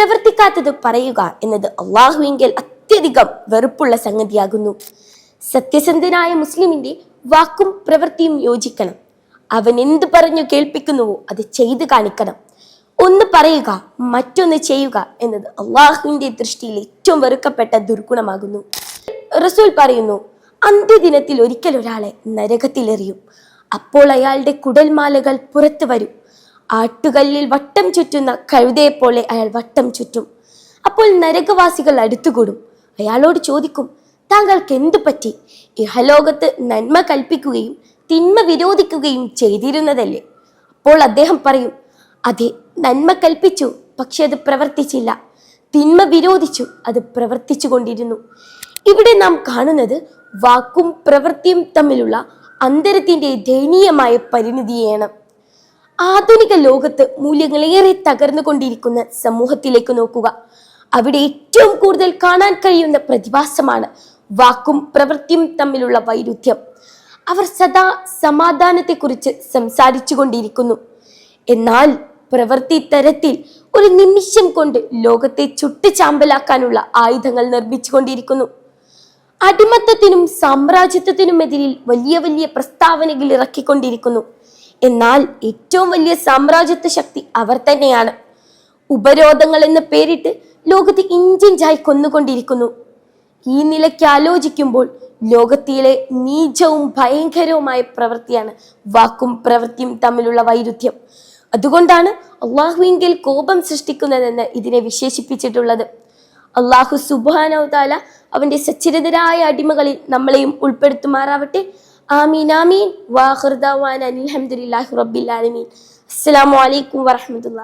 പ്രവർത്തിക്കാത്തത് പറയുക എന്നത് അള്ളാഹുവിങ്കിൽ അത്യധികം വെറുപ്പുള്ള സംഗതിയാകുന്നു. സത്യസന്ധനായ മുസ്ലിമിന്റെ വാക്കും പ്രവൃത്തിയും യോജിക്കണം. അവൻ എന്തു പറഞ്ഞു കേൾപ്പിക്കുന്നുവോ അത് ചെയ്തു കാണിക്കണം. ഒന്ന് പറയുക മറ്റൊന്ന് ചെയ്യുക എന്നത് അള്ളാഹുവിന്റെ ദൃഷ്ടിയിൽ ഏറ്റവും വെറുക്കപ്പെട്ട ദുർഗുണമാകുന്നു. റസൂൽ പറയുന്നു അന്ത്യദിനത്തിൽ ഒരിക്കൽ ഒരാളെ നരകത്തിലെറിയും. അപ്പോൾ അയാളുടെ കുടൽമാലകൾ പുറത്തു വരും. ആട്ടുകല്ലിൽ വട്ടം ചുറ്റുന്ന കഴുതയെപ്പോലെ അയാൾ വട്ടം ചുറ്റും. അപ്പോൾ നരകവാസികൾ അടുത്തുകൂടും. അയാളോട് ചോദിക്കും താങ്കൾക്ക് എന്തു പറ്റി? ഇഹലോകത്ത് നന്മ കൽപ്പിക്കുകയും തിന്മ വിരോധിക്കുകയും ചെയ്തിരുന്നതല്ലേ? അപ്പോൾ അദ്ദേഹം പറയും അതെ നന്മ കൽപ്പിച്ചു പക്ഷെ അത് പ്രവർത്തിച്ചില്ല. തിന്മ വിരോധിച്ചു അത് പ്രവർത്തിച്ചു കൊണ്ടിരുന്നു. ഇവിടെ നാം കാണുന്നത് വാക്കും പ്രവൃത്തിയും തമ്മിലുള്ള അന്തരത്തിന്റെ ദയനീയമായ പരിണിതിയാണ്. ആധുനിക ലോകത്ത് മൂല്യങ്ങളേറെ തകർന്നുകൊണ്ടിരിക്കുന്ന സമൂഹത്തിലേക്ക് നോക്കുക. അവിടെ ഏറ്റവും കൂടുതൽ കാണാൻ കഴിയുന്ന പ്രതിഭാസമാണ് വാക്കും പ്രവൃത്തിയും തമ്മിലുള്ള വൈരുദ്ധ്യം. അവർ സദാ സമാധാനത്തെക്കുറിച്ച് സംസാരിച്ചു കൊണ്ടിരിക്കുന്നു എന്നാൽ പ്രവൃത്തി തരത്തിൽ ഒരു നിമിഷം കൊണ്ട് ലോകത്തെ ചുട്ടുചാമ്പലാക്കാനുള്ള ആയുധങ്ങൾ നിർമ്മിച്ചുകൊണ്ടിരിക്കുന്നു. അടിമത്തത്തിനും സാമ്രാജ്യത്വത്തിനുമെതിരിൽ വലിയ വലിയ പ്രസ്താവനകൾ ഇറക്കിക്കൊണ്ടിരിക്കുന്നു. എന്നാൽ ഏറ്റവും വലിയ സാമ്രാജ്യത്വ ശക്തി അവർ തന്നെയാണ്. ഉപരോധങ്ങൾ എന്ന പേരിട്ട് ലോകത്തെ ഇഞ്ചിഞ്ചായി കൊന്നുകൊണ്ടിരിക്കുന്നു. ഈ നിലയ്ക്ക് ആലോചിക്കുമ്പോൾ ലോകത്തിലെ നീചവും ഭയങ്കരവുമായ പ്രവൃത്തിയാണ് വാക്കും പ്രവൃത്തിയും തമ്മിലുള്ള വൈരുദ്ധ്യം. അതുകൊണ്ടാണ് അള്ളാഹുവിങ്കിൽ കോപം സൃഷ്ടിക്കുന്നതെന്ന് ഇതിനെ വിശേഷിപ്പിച്ചിട്ടുള്ളത്. അള്ളാഹു സുബാനവതാല അവന്റെ സച്ചരിതരായ അടിമകളിൽ നമ്മളെയും ഉൾപ്പെടുത്തുമാറാവട്ടെ. ആമീൻ ആമീൻ. വാഹൃദാൻ അനിൽഹമുല്ലാഹി റബ്ബിൽ ആലമീൻ. അസ്സലാമു അലൈക്കും വറഹമത്തുള്ള